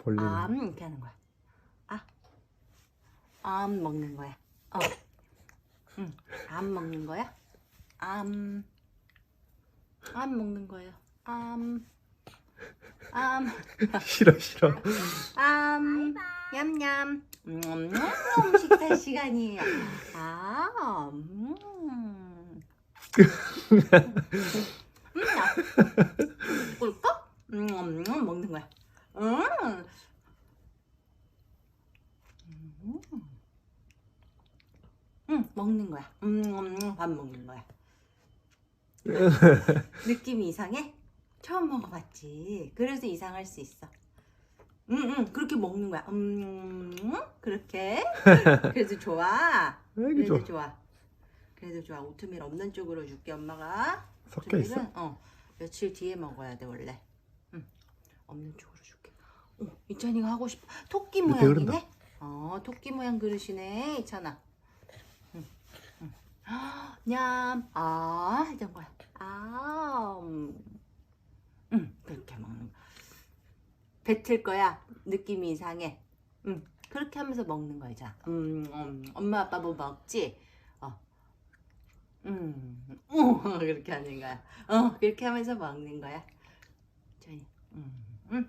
벌리는. 암 이렇게 하는 거야. 아, 암 먹는 거야. 어, 응, 암 먹는 거야. 암, 암 먹는 거예요. 암, 암, 싫어 싫어. 암, 냠냠. 음, 음, 식사 시간이에요. 아, 음. 음, 야. 꿀꺽? 음, 음, 음, 먹는 거야. 음. 음. 음, 먹는 거야. 음, 음, 밥 먹는 거야. 느낌이 이상해? 처음 먹어봤지. 그래서 이상할 수 있어. 응, 응, 그렇게 먹는 거야. 음, 그렇게. 그래도 좋아. 그래도 좋아. 좋아. 그래도 좋아. 오트밀 없는 쪽으로 줄게, 엄마가. 섞여 있어? 오트밀은, 어, 며칠 뒤에 먹어야 돼, 원래. 응, 없는 쪽으로 이찬이가 하고 싶어. 토끼 모양이네? 어, 토끼 모양 그릇이네, 이찬아. 응, 응. 아, 냠, 아, 이런 거야. 아, 음. 응, 그렇게 먹는 거야. 뱉을 거야. 느낌이 이상해. 응, 그렇게 하면서 먹는 거야, 자. 음, 음, 엄마, 아빠 뭐 먹지? 어. 음, 어, 그렇게 하는 거야. 어, 그렇게 하면서 먹는 거야. 저희, 음, 음.